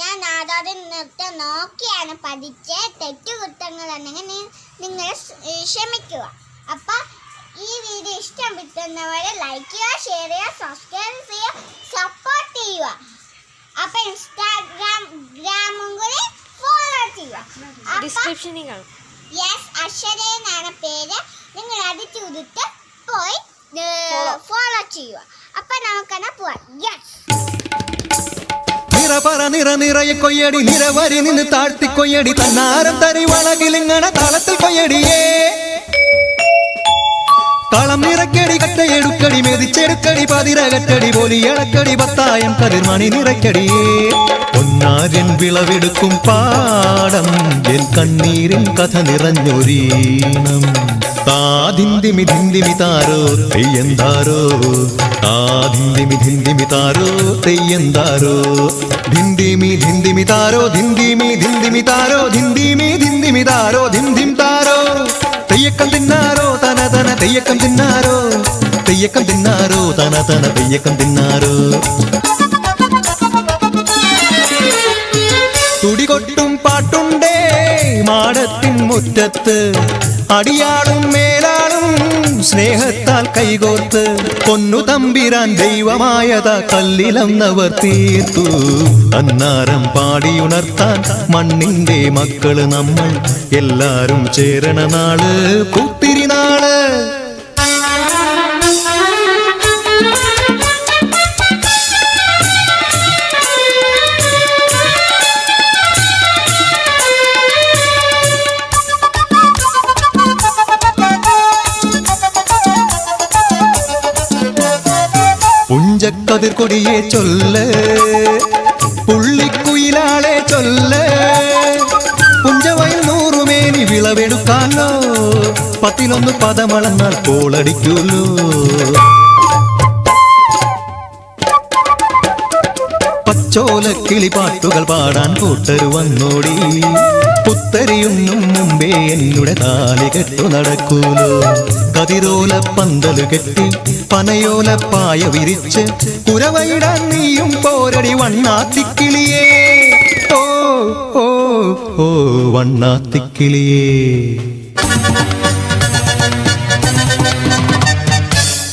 ഞാൻ നാടോടി നൃത്തം നോക്കിയാണ് പഠിച്ച് തെറ്റുകുറ്റങ്ങൾ ഉണ്ടെങ്കിൽ നിങ്ങൾ ക്ഷമിക്കുക. അപ്പം ഈ വീഡിയോ ഇഷ്ടം ഇഷ്ടപ്പെട്ടുന്നവരെ ലൈക്ക് ചെയ്യുക ഷെയർ ചെയ്യുക സബ്സ്ക്രൈബ് ചെയ്യുക സപ്പോർട്ട് ചെയ്യുക. അപ്പം ഇൻസ്റ്റാഗ്രാം ഗ്രാമും കൂടി ഫോളോ ചെയ്യുക. ഡിസ്ക്രിപ്ഷനിൽ കാണും. യെസ് അക്ഷര എന്നാണ് പേര്. നിങ്ങൾ അത് ചെയ്തിട്ട് പോയി ഫോളോ ചെയ്യുക. അപ്പൊ നമുക്കെന്നാ പോവാം. യെസ് பர நிற நிறைய கொய்யடி நிறவரி நின்று தாழ்த்தி கொய்யடி தன்னாரம் தறி வழகிலிங்கன தளத்தில் கொய்யடியே. களம் நிறக்கடி கட்ட எடுக்கடி மெதிச்செடுக்கடி பதிர கட்டடி எழக்கடி பத்தாயம் கதிர்மணி நிறக்கடியே. பொன்னாரின் விளவெடுக்கும் பாடம். എൻ കണ്ണീരിൻ കഥ നിറഞ്ഞൊരീണം. താതിന്തിമി ധിന്തിമി താരോ തെയ്യന്താരോ? താതിന്തിമി ധിന്തിമി താരോ തെയ്യന്താരോ? ധിന്തിമി ധിന്തിമി താരോ ധിന്തിമി ധിന്തിമി താരോ ധിന്തിമി ധിന്തിമി താരോ ധിന്തിം താരോ? തെയ്യക്കം തിന്നാരോ തന തന തെയ്യക്കം തിന്നാരോ? തെയ്യക്കം തിന്നാരോ തന തന തെയ്യക്കം തിന്നാരോ? തുടികൊട്ടും പാട്ടുണ്ടേ മാടത്തിൻ മുറ്റത്ത് അടിയാളും മേലാളും സ്നേഹത്താൽ കൈകോർത്ത് പൊന്നു തമ്പിരാൻ ദൈവമായത കല്ലിലന്നവർ തീർത്തു. അന്നാരം പാടിയുണർത്താൻ മണ്ണിന്റെ മക്കൾ നമ്മൾ എല്ലാരും ചേരണ നാൾ. പുത്തിരി നാൾ. കൊടിയെ ചൊല്ല്. പുള്ളിക്കുയിലാളെ ചൊല്ല്. പുഞ്ചവയൽ നൂറുമേനി വിളവെടുക്കാലോ. പത്തിലൊന്ന് പദമളന്നാൽ കോളടിക്കൂലോ. പച്ചോല കിളിപ്പാട്ടുകൾ പാടാൻ കൂട്ടരു പുത്തരിയുന്നും മുമ്പേ എന്നുടെ താലി കെട്ടു നടക്കൂലോ. കതിരോല പന്തൽ കെട്ടി പനയോല പായ വിരിച്ച് കുരവയിടാൻ നീയും പോരടി വണ്ണാത്തിക്കിളിയേ. ഓ ഓ ഓ വണ്ണാത്തിക്കിളിയേ.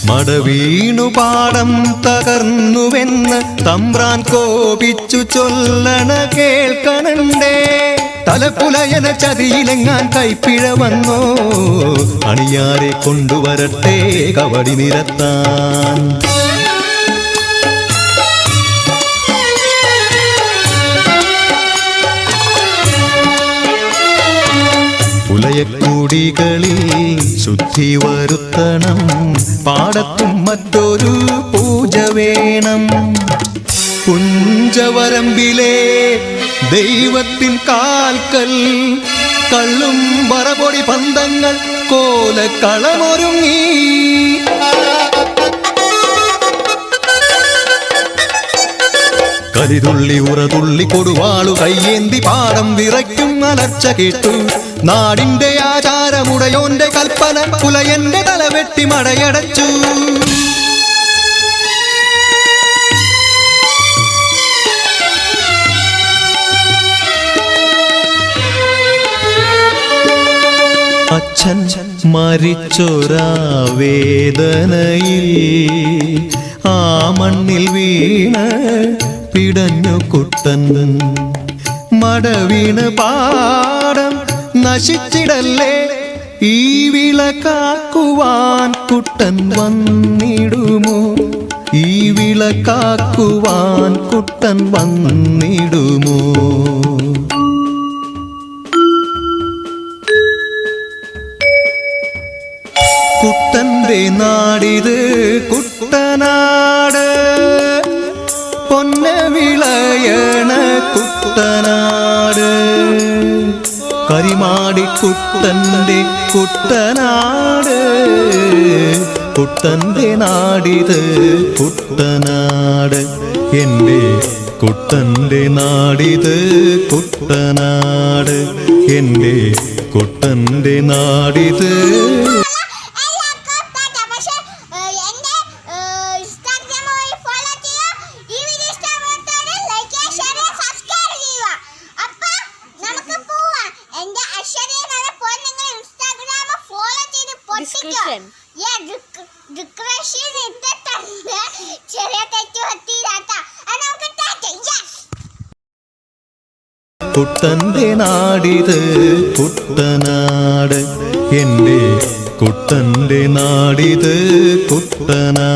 മടവീണു പാടം തകർന്നുവെന്ന് തമ്പ്രാൻ കോപിച്ചു ചൊല്ലണ കേൾക്കണണ്ടേ. തലപ്പുലയന ചതിയിലെങ്ങാൻ കൈപ്പിഴ വന്നോ? അണിയാരെ കൊണ്ടുവരട്ടെ കവടി നിരത്താൻ. പുലയക്കൂടികളിൽ ശുദ്ധി വരുത്തണം പാടത്തും മറ്റൊരു പൂജ വേണം. കുഞ്ചവരമ്പിലെ ദൈവത്തിൻ കാൽക്കൽ കള്ളും വറപൊടി പന്തങ്ങൾ കോലക്കളമൊരുങ്ങി. കരിതുള്ളി ഉറതുള്ളി കൊടുവാളു കയ്യേന്തി പാടം വിറയ്ക്കും അലർച്ച കേട്ടു. നാടിന്റെ ആചാരമുടയോന്റെ കൽപ്പന പുലയന്റെ തലവെട്ടി മടയടച്ചു. അച്ഛൻ മരിച്ചൊരാ വേദനയിൽ ആ മണ്ണിൽ വീണ് പിടഞ്ഞു കുട്ടൻ. മടവീണ് പാടം നശിച്ചിടല്ലേ? ഈ വിളക്കാക്കുവാൻ കുട്ടൻ വന്നിടുമോ? ഈ വിളക്കാക്കുവാൻ കുട്ടൻ വന്നിടുമോ? കുട്ടന്റെ നാടിത് കുട്ടനാട്. പൊന്ന വിളയണ കുട്ടനാട്. കരിമാടി കുട്ടന്റെ കുട്ടനാട്. കുട്ടന്റെ നാടിത് കുട്ടനാട്. എന്റെ കുട്ടന്റെ നാടിത് കുട്ടനാട്. എന്റെ കുട്ടന്റെ നാടിത് എല്ലാവർക്കും ടാറ്റ പക്ഷേ എന്റെ ഇൻസ്റ്റാഗ്രാം വഴി ഫോളോ ചെയ്യുക ഈ വീഡിയോ ഇഷ്ടപ്പെട്ടവരെ ലൈക്ക് ചെയ്യുക അറിയാനാണ് പോയി നിങ്ങൾ ഇൻസ്റ്റാഗ്രാം ഫോളോ ചെയ്ത് പൊട്ടിക്കോ Description. ഡിസ്ക്രിപ്ഷൻ ചെറിയ തെറ്റ് പറ്റിയില്ലാത്ത നമുക്ക് കുട്ടന്റെ നാടിത് കുട്ടനാട് എന്റെ കുട്ടന്റെ നാടിത് കുട്ടനാട്